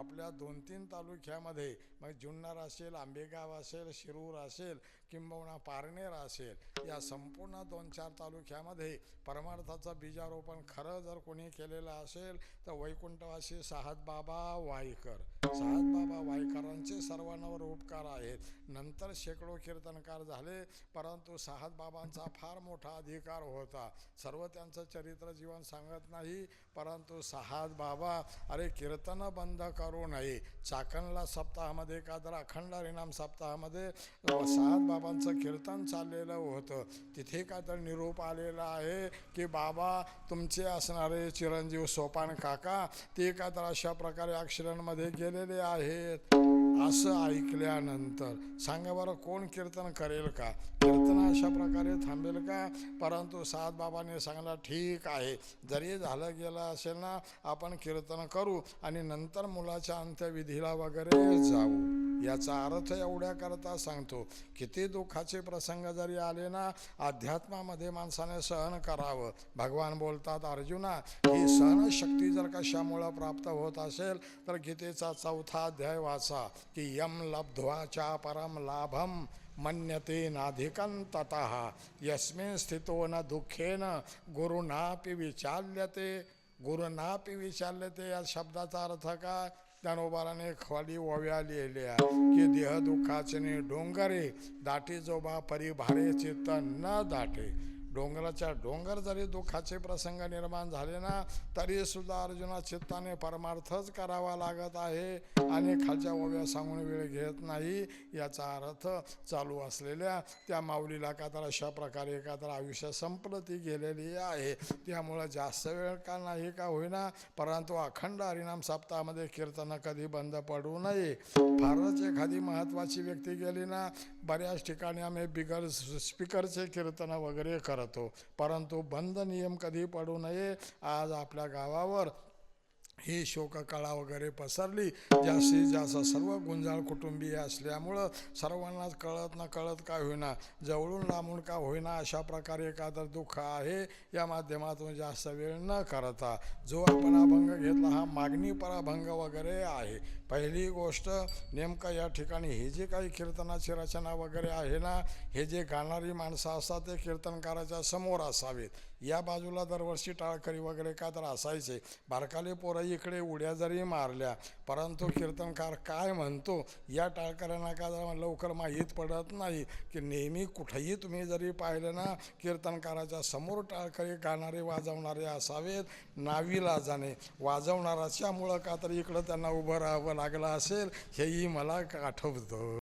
आपल्या दोन तीन तालुक्यामध्ये मग जुन्नर असेल आंबेगाव असेल शिरूर असेल किंबहुना पारनेर असेल या संपूर्ण दोन चार तालुक्यामध्ये परमार्थाचं बीजारोपण खरं जर कोणी केलेलं असेल तर वैकुंठवासी साहत बाबा वाईकर. साहत बाबा वाईकरांचे सर्वांवर उपकार आहेत. नंतर शेकडो कीर्तनकार झाले परंतु साहत बाबांचा फार मोठा अधिकार होता. सर्व त्यांचं चरित्र जीवन सांगत नाही परंतु साहत बाबा अरे कीर्तन बंद कर. नये चाकणला सप्ताहामध्ये का तर अखंड हरिनाम सप्ताहामध्ये सात बाबांचं कीर्तन चाललेलं होतं. तिथे का तर निरोप आलेला आहे की बाबा तुमचे असणारे चिरंजीव सोपान काका ते का तर अशा प्रकारे अक्षरांमध्ये गेलेले आहेत? असं ऐकल्यानंतर सांगा बरं कोण कीर्तन करेल का? कीर्तन अशा प्रकारे थांबेल का? परंतु सात बाबाने सांगला ठीक आहे. जरी झालं गेलं असेल ना आपण कीर्तन करू आणि नंतर मुलाच्या अंत्यविधीला वगैरे जाऊ. याचा अर्थ एवढ्या करता सांगतो किती दुःखाचे प्रसंग जरी आले ना अध्यात्मामध्ये माणसाने सहन करावं. भगवान बोलतात अर्जुना ही सहनशक्ती जर कशामुळं प्राप्त होत असेल तर गीतेचा चौथा अध्याय वाचा की यम लब्ध्वाच्या परम लाभम मन्यते नाधिकं ततः यस्मिन स्थितो न दुःखेन गुरुनापि विचाल्यते. गुरुनापि विचाल्यते या शब्दाचा अर्थ काय? ज्ञानोबाराने खवाली ओव्या लिहिल्या. की देह दुःखाचे डोंगरे दाटी जोबा परी भारे चित्त न दाटे. डोंगराच्या डोंगर जरी दुःखाचे प्रसंग निर्माण झाले ना तरी सुद्धा अर्जुना चित्ताने परमार्थच करावा लागत आहे आणि खालच्या ओव्या सांगून वेळ घेत नाही याचा अर्थ चालू असलेल्या त्या माऊलीला का तर अशा प्रकारे का तर आयुष्य संपलं ती गेलेली आहे. त्यामुळं जास्त वेळ का नाही का होईना परंतु अखंड हरिनाम सप्ताहामध्ये कीर्तन कधी बंद पडू नये? फारच एखादी महत्त्वाची व्यक्ती गेली ना बऱ्याच ठिकाणी आम्ही बिगर स्पीकरचे कीर्तन वगैरे करतो. परंतु बंद नियम कधी पडू नये? आज आपल्या गावावर ही शोककळा वगैरे पसरली. जास्तीत जास्त सर्व गुंजाळ कुटुंबीय असल्यामुळं सर्वांनाच कळत ना कळत का होईना जवळून लांबून का होईना अशा प्रकारे एखादं दुःख आहे या माध्यमातून जास्त वेळ न करता. जो आपण अभंग घेतला हा मागणी पराभंग वगैरे आहे. पहिली गोष्ट नेमकं या ठिकाणी हे जे काही कीर्तनाची रचना वगैरे आहे ना हे जे गाणारी माणसं असतात ते कीर्तनकाराच्या समोर असावेत. या बाजूला दरवर्षी टाळकरी वगैरे का तर असायचे. बारकाले पोरं इकडे उड्या जरी मारल्या परंतु कीर्तनकार काय म्हणतो? या टाळकऱ्यांना का जरा लवकर माहीत पडत नाही? की नेहमी कुठेही तुम्ही जरी पाहिलं ना कीर्तनकाराच्या समोर टाळकरी गाणारे वाजवणारे असावेत नावीला जाणे. वाजवणाराच्यामुळं का तर इकडं त्यांना उभं राहावं लागलं असेल हेही मला आठवतं.